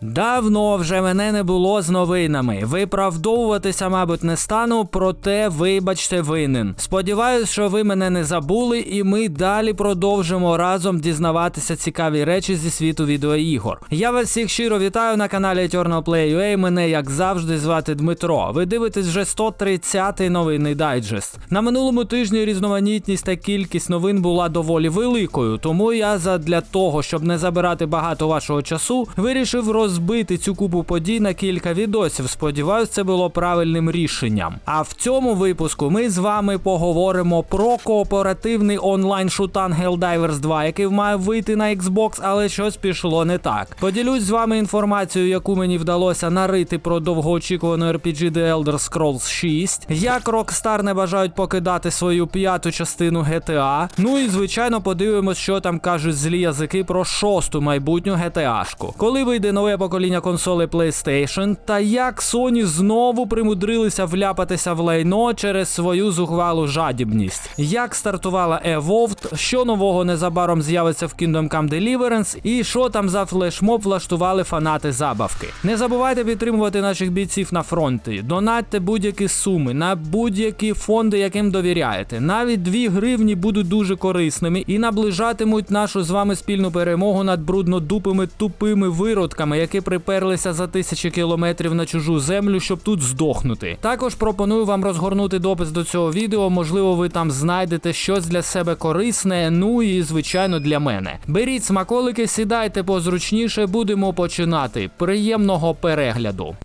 Давно вже мене не було з новинами. Виправдовуватися, мабуть, не стану, проте вибачте винен. Сподіваюсь, що ви мене не забули, і ми далі продовжимо разом дізнаватися цікаві речі зі світу відеоігор. Я вас всіх щиро вітаю на каналі Eternal Play Мене, як завжди, звати Дмитро. Ви дивитесь вже 130-й новинний дайджест. На минулому тижні різноманітність та кількість новин була доволі великою, тому я задля того, щоб не забирати багато вашого часу, вирішив розбити цю купу подій на кілька відосів. Сподіваюсь, це було правильним рішенням. А в цьому випуску ми з вами поговоримо про кооперативний онлайн шутан Helldivers 2, який має вийти на Xbox, але щось пішло не так. Поділюсь з вами інформацією, яку мені вдалося нарити про довгоочікувану RPG The Elder Scrolls 6, як Rockstar не бажають покидати свою п'яту частину GTA. Ну і звичайно подивимось, що там кажуть злі язики про шосту майбутню GTA-шку. Коли вийде нове покоління консолей PlayStation, та як Sony знову примудрилися вляпатися в лайно через свою зухвалу жадібність. Як стартувала Evolved, що нового незабаром з'явиться в Kingdom Come Deliverance, і що там за флешмоб влаштували фанати забавки. Не забувайте підтримувати наших бійців на фронті. Донатьте будь-які суми на будь-які фонди, яким довіряєте. Навіть 2 гривні будуть дуже корисними і наближатимуть нашу з вами спільну перемогу над бруднодупими тупими виродками, які приперлися за тисячі кілометрів на чужу землю, щоб тут здохнути. Також пропоную вам розгорнути допис до цього відео. Можливо, ви там знайдете щось для себе корисне. Ну і звичайно для мене. Беріть смаколики, сідайте позручніше, будемо починати. Приємного перегляду.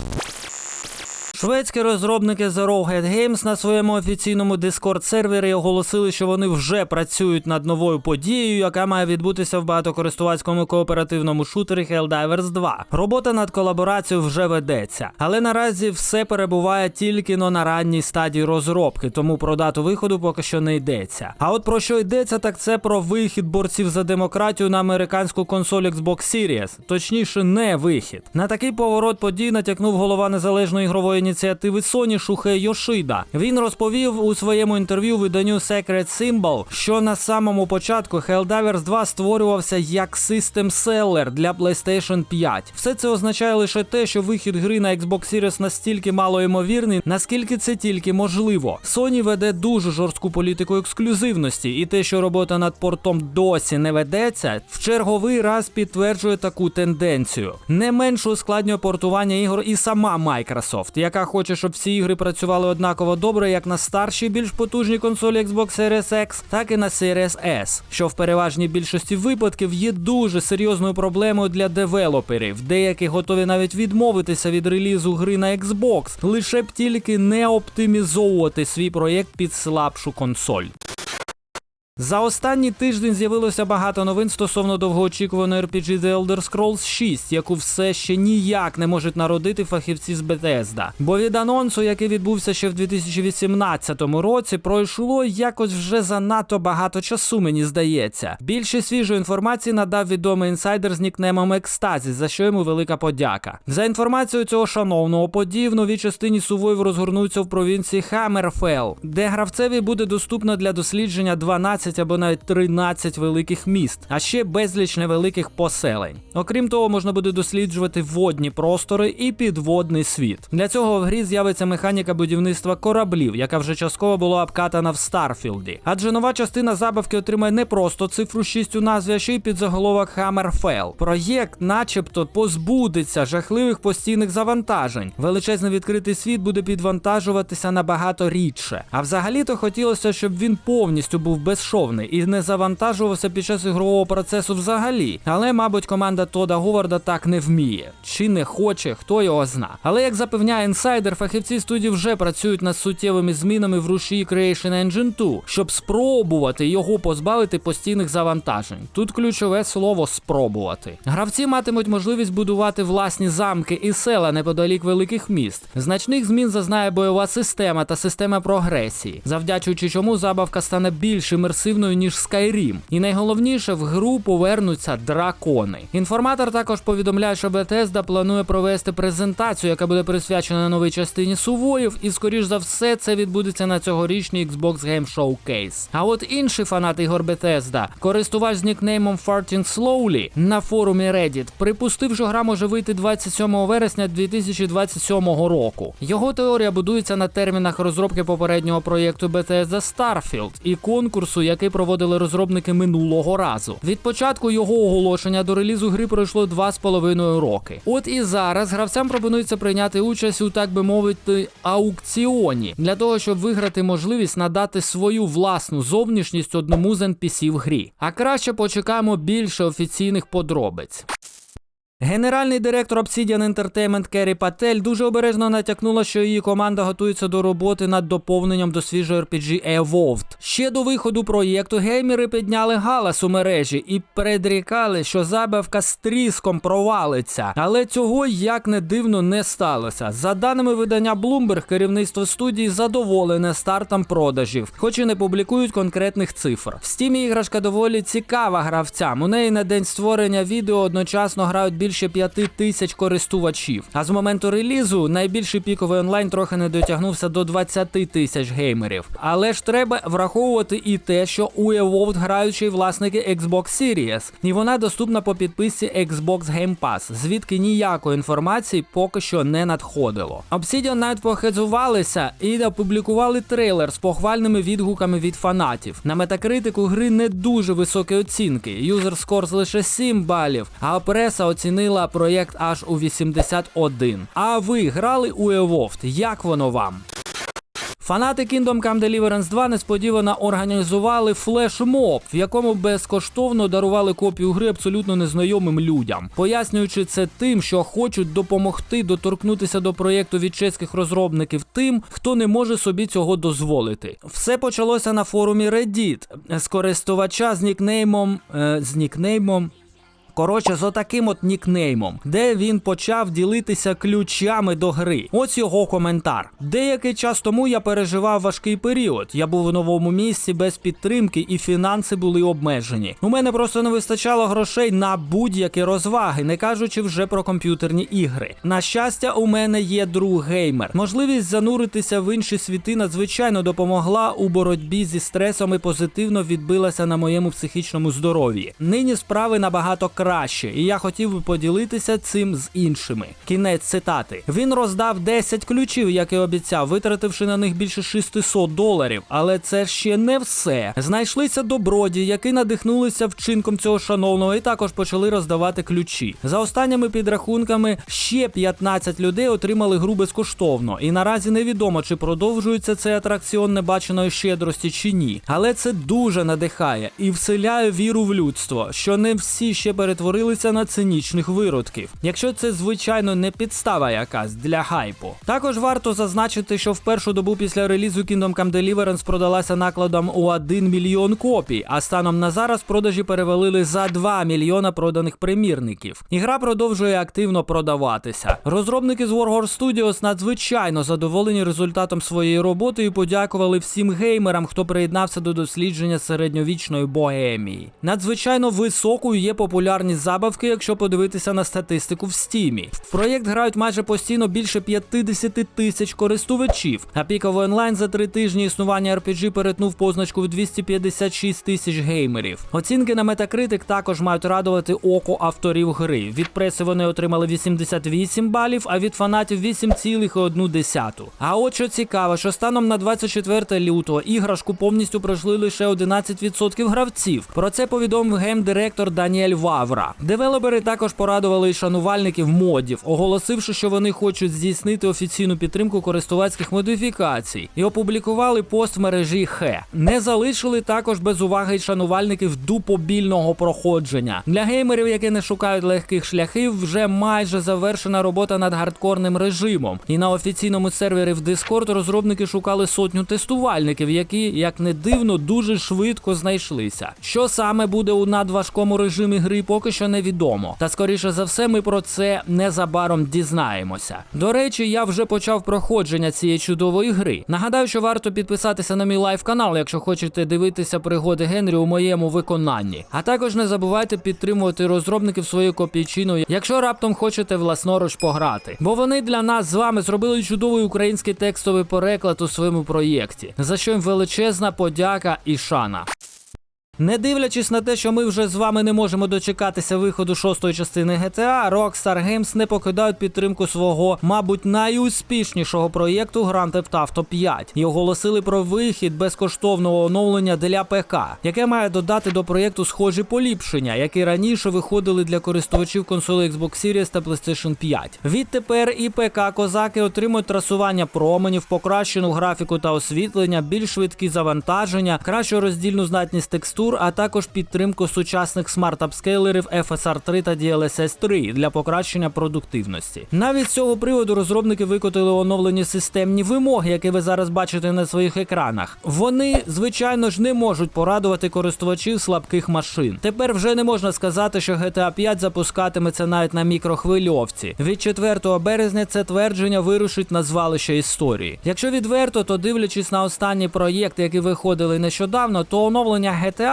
Шведські розробники The Rowhead Games на своєму офіційному Discord сервері оголосили, що вони вже працюють над новою подією, яка має відбутися в багатокористувацькому кооперативному шутері Helldivers 2. Робота над колаборацією вже ведеться, але наразі все перебуває тільки но на ранній стадії розробки, тому про дату виходу поки що не йдеться. А от про що йдеться, так це про вихід борців за демократію на американську консоль Xbox Series, точніше, не вихід. На такий поворот подій натякнув голова незалежної ігрової ініціативи Sony Шухе Йошида. Він розповів у своєму інтерв'ю виданню Secret Symbol, що на самому початку Helldivers 2 створювався як System Seller для PlayStation 5. Все це означає лише те, що вихід гри на Xbox Series настільки малоймовірний, наскільки це тільки можливо. Sony веде дуже жорстку політику ексклюзивності, і те, що робота над портом досі не ведеться, в черговий раз підтверджує таку тенденцію. Не менш ускладнює портування ігор і сама Microsoft, яка хоче, щоб всі ігри працювали однаково добре як на старшій більш потужній консолі Xbox Series X, так і на Series S, що в переважній більшості випадків є дуже серйозною проблемою для девелоперів. Деякі готові навіть відмовитися від релізу гри на Xbox, лише б тільки не оптимізовувати свій проєкт під слабшу консоль. За останній тиждень з'явилося багато новин стосовно довгоочікуваної RPG The Elder Scrolls 6, яку все ще ніяк не можуть народити фахівці з Bethesda. Бо від анонсу, який відбувся ще в 2018 році, пройшло якось вже занадто багато часу, мені здається. Більше свіжої інформації надав відомий інсайдер з нікнемом Екстазі, за що йому велика подяка. За інформацією цього шановного події в новій частині Сувоїв розгорнуться в провінції Хаммерфелл, де гравцеві буде доступно для дослідження 12 або навіть 13 великих міст, а ще безліч невеликих поселень. Окрім того, можна буде досліджувати водні простори і підводний світ. Для цього в грі з'явиться механіка будівництва кораблів, яка вже частково була обкатана в Старфілді. Адже нова частина забавки отримає не просто цифру 6 у назві, а ще й підзаголовок Hammerfell. Проєкт, начебто, позбудеться жахливих постійних завантажень. Величезний відкритий світ буде підвантажуватися набагато рідше. А взагалі-то хотілося, щоб він повністю був безшовний і не завантажувався під час ігрового процесу взагалі. Але, мабуть, команда Тода Говарда так не вміє. Чи не хоче, хто його зна. Але як запевняє інсайдер, фахівці студії вже працюють над суттєвими змінами в рушії Creation Engine 2, щоб спробувати його позбавити постійних завантажень. Тут ключове слово спробувати. Гравці матимуть можливість будувати власні замки і села неподалік великих міст. Значних змін зазнає бойова система та система прогресії, завдячуючи чому забавка стане більш імерсивною імерсивною ніж Skyrim. І найголовніше, в гру повернуться дракони. Інформатор також повідомляє, що Bethesda планує провести презентацію, яка буде присвячена новій частині сувоїв, і скоріш за все це відбудеться на цьогорічній Xbox Game Showcase. А от інший фанат ігор Bethesda, користувач з нікнеймом Farting Slowly на форумі Reddit, припустив, що гра може вийти 27 вересня 2027 року. Його теорія будується на термінах розробки попереднього проєкту Bethesda Starfield і конкурсу, який проводили розробники минулого разу. Від початку його оголошення до релізу гри пройшло 2,5 роки. От і зараз гравцям пропонується прийняти участь у так би мовити аукціоні для того, щоб виграти можливість надати свою власну зовнішність одному з NPC в грі. А краще почекаємо більше офіційних подробиць. Генеральний директор Obsidian Entertainment Керрі Патель дуже обережно натякнула, що її команда готується до роботи над доповненням до свіжого RPG Evolved. Ще до виходу проєкту геймери підняли галас у мережі і предрікали, що забавка з тріском провалиться. Але цього як не дивно не сталося. За даними видання Bloomberg, керівництво студії задоволене стартом продажів, хоч і не публікують конкретних цифр. В стімі іграшка доволі цікава гравцям. У неї на день створення відео одночасно грають більше 5 тисяч користувачів. А з моменту релізу найбільший піковий онлайн трохи не дотягнувся до 20 тисяч геймерів. Але ж треба враховувати і те, що у Evolved грають власники Xbox Series, і вона доступна по підписці Xbox Game Pass, звідки ніякої інформації поки що не надходило. Obsidian навіть похизувалися і опублікували трейлер з похвальними відгуками від фанатів. На метакритику гри не дуже високі оцінки. Юзер Scores лише 7 балів, а преса оцінила проєкт аж у 81. А ви грали у Evolved? Як воно вам? Фанати Kingdom Come Deliverance 2 несподівано організували флешмоб, в якому безкоштовно дарували копію гри абсолютно незнайомим людям, пояснюючи це тим, що хочуть допомогти доторкнутися до проєкту від чеських розробників тим, хто не може собі цього дозволити. Все почалося на форумі Reddit з користувача з нікнеймом е, з нікнеймом. Коротше, з отаким от нікнеймом, де він почав ділитися ключами до гри. Ось його коментар. Деякий час тому я переживав важкий період. Я був у новому місці без підтримки, і фінанси були обмежені. У мене просто не вистачало грошей на будь-які розваги, не кажучи вже про комп'ютерні ігри. На щастя, у мене є друг геймер. Можливість зануритися в інші світи надзвичайно допомогла у боротьбі зі стресом і позитивно відбилася на моєму психічному здоров'ї. Нині справи набагато краще, і я хотів би поділитися цим з іншими. Кінець цитати. Він роздав 10 ключів, як і обіцяв, витративши на них більше 600 доларів. Але це ще не все. Знайшлися добродії, які надихнулися вчинком цього шановного, і також почали роздавати ключі. За останніми підрахунками, ще 15 людей отримали гру безкоштовно, і наразі невідомо, чи продовжується цей атракціон небаченої щедрості чи ні. Але це дуже надихає і вселяє віру в людство, що не всі ще перетворилися на цинічних виродків. Якщо це звичайно не підстава якась для хайпу. Також варто зазначити, що в першу добу після релізу Kingdom Come Deliverance продалася накладом у 1 мільйон копій, а станом на зараз продажі перевалили за 2 мільйона проданих примірників. Ігра продовжує активно продаватися. Розробники з Warhorse Studios надзвичайно задоволені результатом своєї роботи і подякували всім геймерам, хто приєднався до дослідження середньовічної богемії. Надзвичайно високою є популярність забавки, якщо подивитися на статистику в стімі. В проєкт грають майже постійно більше 50 тисяч користувачів, а піковий онлайн за три тижні існування RPG перетнув позначку в 256 тисяч геймерів. Оцінки на Metacritic також мають радувати око авторів гри. Від преси вони отримали 88 балів, а від фанатів 8,1. А от що цікаво, що станом на 24 лютого іграшку повністю пройшли лише 11% гравців. Про це повідомив геймдиректор Даніель Вавра. Девелопери також порадували і шанувальників модів, оголосивши, що вони хочуть здійснити офіційну підтримку користувацьких модифікацій, і опублікували пост в мережі Хе. Не залишили також без уваги й шанувальників дупобільного проходження. Для геймерів, які не шукають легких шляхів, вже майже завершена робота над гардкорним режимом. І на офіційному сервері в Discord розробники шукали сотню тестувальників, які, як не дивно, дуже швидко знайшлися. Що саме буде у надважкому режимі гри, поки що невідомо. Та скоріше за все, ми про це незабаром дізнаємося. До речі, я вже почав проходження цієї чудової гри. Нагадаю, що варто підписатися на мій лайв канал, якщо хочете дивитися пригоди Генрі у моєму виконанні. А також не забувайте підтримувати розробників своєю копійчиною, якщо раптом хочете власноруч пограти. Бо вони для нас з вами зробили чудовий український текстовий переклад у своєму проєкті, за що їм величезна подяка і шана. Не дивлячись на те, що ми вже з вами не можемо дочекатися виходу шостої частини GTA, Rockstar Games не покидають підтримку свого, мабуть, найуспішнішого проєкту Grand Theft Auto 5 і оголосили про вихід безкоштовного оновлення для ПК, яке має додати до проєкту схожі поліпшення, які раніше виходили для користувачів консолей Xbox Series та PlayStation 5. Відтепер і ПК козаки отримують трасування променів, покращену графіку та освітлення, більш швидкі завантаження, кращу роздільну здатність текстур, а також підтримку сучасних смарт-апскейлерів FSR 3 та DLSS 3 для покращення продуктивності. Навіть з цього приводу розробники викотили оновлені системні вимоги, які ви зараз бачите на своїх екранах. Вони, звичайно ж, не можуть порадувати користувачів слабких машин. Тепер вже не можна сказати, що GTA 5 запускатиметься навіть на мікрохвильовці. Від 4 березня це твердження вирушить на звалище історії. Якщо відверто, то дивлячись на останні проєкти, які виходили нещодавно, то оновлення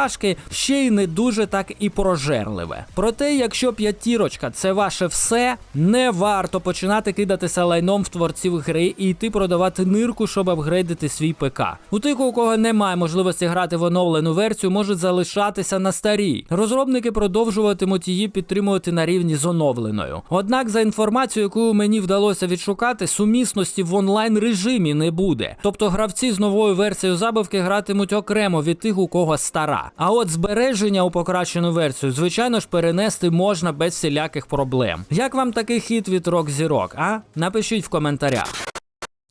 GTA-шки ще й не дуже так і прожерливе. Проте, якщо п'ятірочка це ваше все, не варто починати кидатися лайном в творців гри і йти продавати нирку, щоб апгрейдити свій ПК. У тих, у кого немає можливості грати в оновлену версію, можуть залишатися на старій. Розробники продовжуватимуть її підтримувати на рівні з оновленою. Однак, за інформацією, яку мені вдалося відшукати, сумісності в онлайн режимі не буде. Тобто гравці з новою версією забавки гратимуть окремо від тих, у кого стара. А от збереження у покращену версію, звичайно ж, перенести можна без всіляких проблем. Як вам такий хід від Рок Зірок, а? Напишіть в коментарях.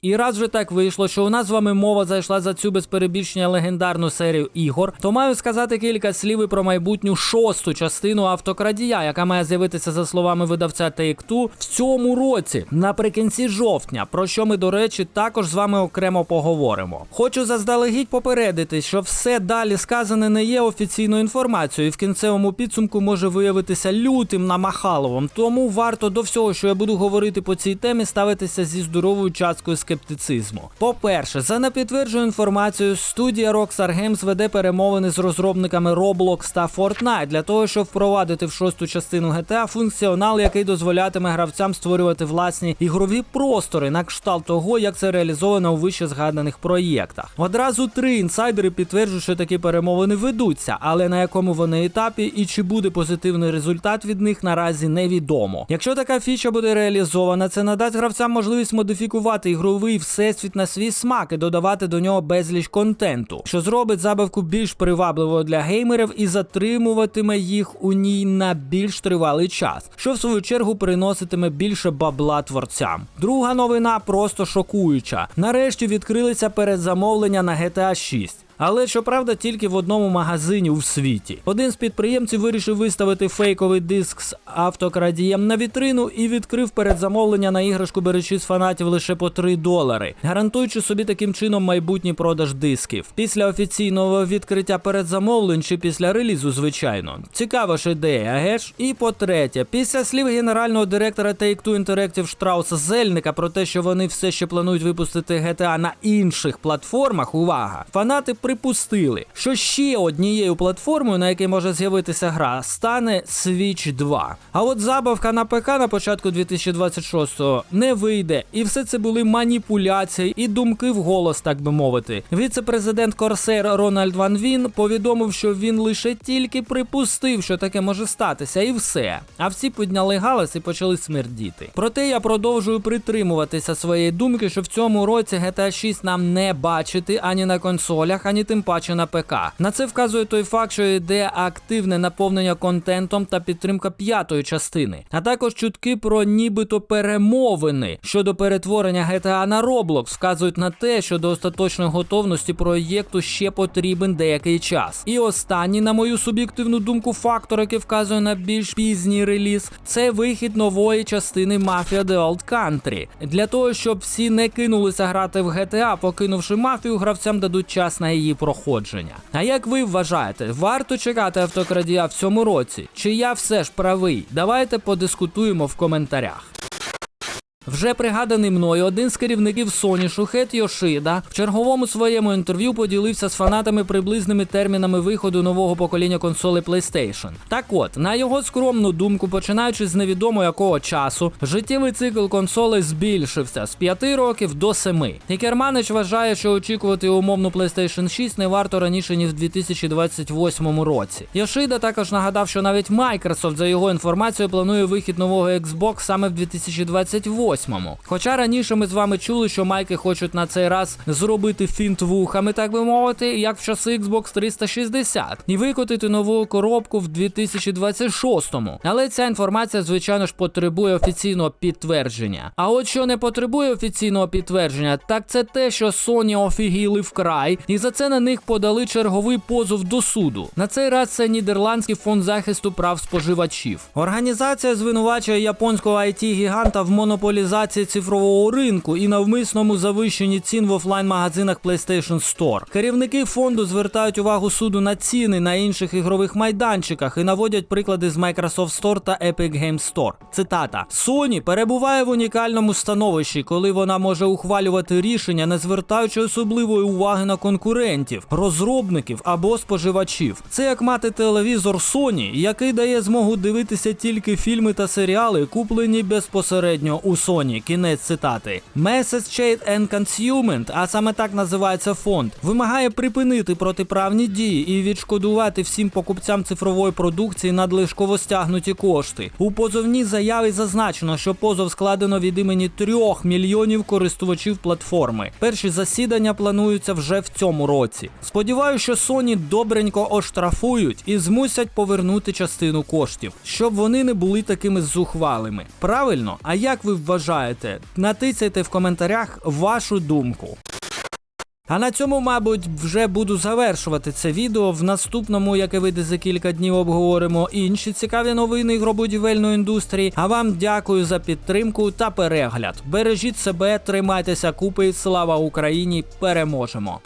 І раз вже так вийшло, що у нас з вами мова зайшла за цю без перебільшення легендарну серію ігор, то маю сказати кілька слів і про майбутню шосту частину автокрадія, яка має з'явитися за словами видавця Take-Two в цьому році, наприкінці жовтня, про що ми, до речі, також з вами окремо поговоримо. Хочу заздалегідь попередити, що все далі сказане не є офіційною інформацією, і в кінцевому підсумку може виявитися лютим намахаловим. Тому варто до всього, що я буду говорити по цій темі, ставитися зі здоровою часткою скептицизму. По-перше, за непідтвердженою інформацією, студія Rockstar Games веде перемовини з розробниками Roblox та Fortnite для того, щоб впровадити в шосту частину GTA функціонал, який дозволятиме гравцям створювати власні ігрові простори на кшталт того, як це реалізовано у вище згаданих проєктах. Одразу три інсайдери підтверджують, що такі перемовини ведуться, але на якому вони етапі і чи буде позитивний результат від них наразі невідомо. Якщо така фіча буде реалізована, це надасть гравцям можливість модифікувати ігровий всесвіт на свій смак і додавати до нього безліч контенту, що зробить забавку більш привабливою для геймерів і затримуватиме їх у ній на більш тривалий час, що в свою чергу приноситиме більше бабла творцям. Друга новина просто шокуюча. Нарешті відкрилися передзамовлення на GTA 6. Але щоправда, тільки в одному магазині у світі. Один з підприємців вирішив виставити фейковий диск з автокрадієм на вітрину і відкрив передзамовлення на іграшку, беручи з фанатів лише по 3 долари, гарантуючи собі таким чином майбутній продаж дисків. Після офіційного відкриття передзамовлень чи після релізу, звичайно. Цікава ж ідея, геш? І по-третє, після слів генерального директора Take-Two Interactive Штрауса Зельника про те, що вони все ще планують випустити GTA на інших платформах, увага, фанати припустили, що ще однією платформою, на якій може з'явитися гра, стане Switch 2. А от забавка на ПК на початку 2026-го не вийде. І все це були маніпуляції і думки в голос, так би мовити. Віце-президент Corsair Рональд Ван Він повідомив, що він лише тільки припустив, що таке може статися, і все. А всі підняли галас і почали смердіти. Проте я продовжую притримуватися своєї думки, що в цьому році GTA 6 нам не бачити ані на консолях, ані тим паче на ПК. На це вказує той факт, що йде активне наповнення контентом та підтримка п'ятої частини, а також чутки про нібито перемовини щодо перетворення GTA на Roblox вказують на те, що до остаточної готовності проєкту ще потрібен деякий час. І останній, на мою суб'єктивну думку, фактор, який вказує на більш пізній реліз, це вихід нової частини Mafia The Old Country. Для того, щоб всі не кинулися грати в GTA, покинувши мафію, гравцям дадуть час на її її проходження. А як ви вважаєте, варто чекати автокрадія в цьому році? Чи я все ж правий? Давайте подискутуємо в коментарях. Вже пригаданий мною один з керівників Sony Шухет Йошида в черговому своєму інтерв'ю поділився з фанатами приблизними термінами виходу нового покоління консолей PlayStation. Так от, на його скромну думку, починаючи з невідомо якого часу, життєвий цикл консолей збільшився з 5 років до 7. І Керманич вважає, що очікувати умовну PlayStation 6 не варто раніше ніж в 2028 році. Йошида також нагадав, що навіть Microsoft, за його інформацією, планує вихід нового Xbox саме в 2028 Хоча раніше ми з вами чули, що майки хочуть на цей раз зробити фінт вухами, так би мовити, як в часи Xbox 360, і викотити нову коробку в 2026-му. Але ця інформація, звичайно ж, потребує офіційного підтвердження. А от що не потребує офіційного підтвердження, так це те, що Sony офігіли вкрай, і за це на них подали черговий позов до суду. На цей раз це Нідерландський фонд захисту прав споживачів. Організація звинувачує японського it гіганта в монополізації цифрового ринку і навмисному завищенні цін в офлайн-магазинах PlayStation Store. Керівники фонду звертають увагу суду на ціни на інших ігрових майданчиках і наводять приклади з Microsoft Store та Epic Games Store. Цитата: Sony перебуває в унікальному становищі, коли вона може ухвалювати рішення, не звертаючи особливої уваги на конкурентів, розробників або споживачів. Це як мати телевізор Sony, який дає змогу дивитися тільки фільми та серіали, куплені безпосередньо у Sony. Кінець цитати. Message Trade and Consument, а саме так називається фонд, вимагає припинити протиправні дії і відшкодувати всім покупцям цифрової продукції надлишково стягнуті кошти. У позовній заяві зазначено, що позов складено від імені трьох мільйонів користувачів платформи. Перші засідання плануються вже в цьому році. Сподіваюся, що Sony добренько оштрафують і змусять повернути частину коштів, щоб вони не були такими зухвалими. Правильно? А як ви вважаєте? Натицяйте в коментарях вашу думку. А на цьому, мабуть, вже буду завершувати це відео. В наступному, яке вийде за кілька днів, обговоримо інші цікаві новини ігробудівельної індустрії. А вам дякую за підтримку та перегляд. Бережіть себе, тримайтеся купи. Слава Україні! Переможемо!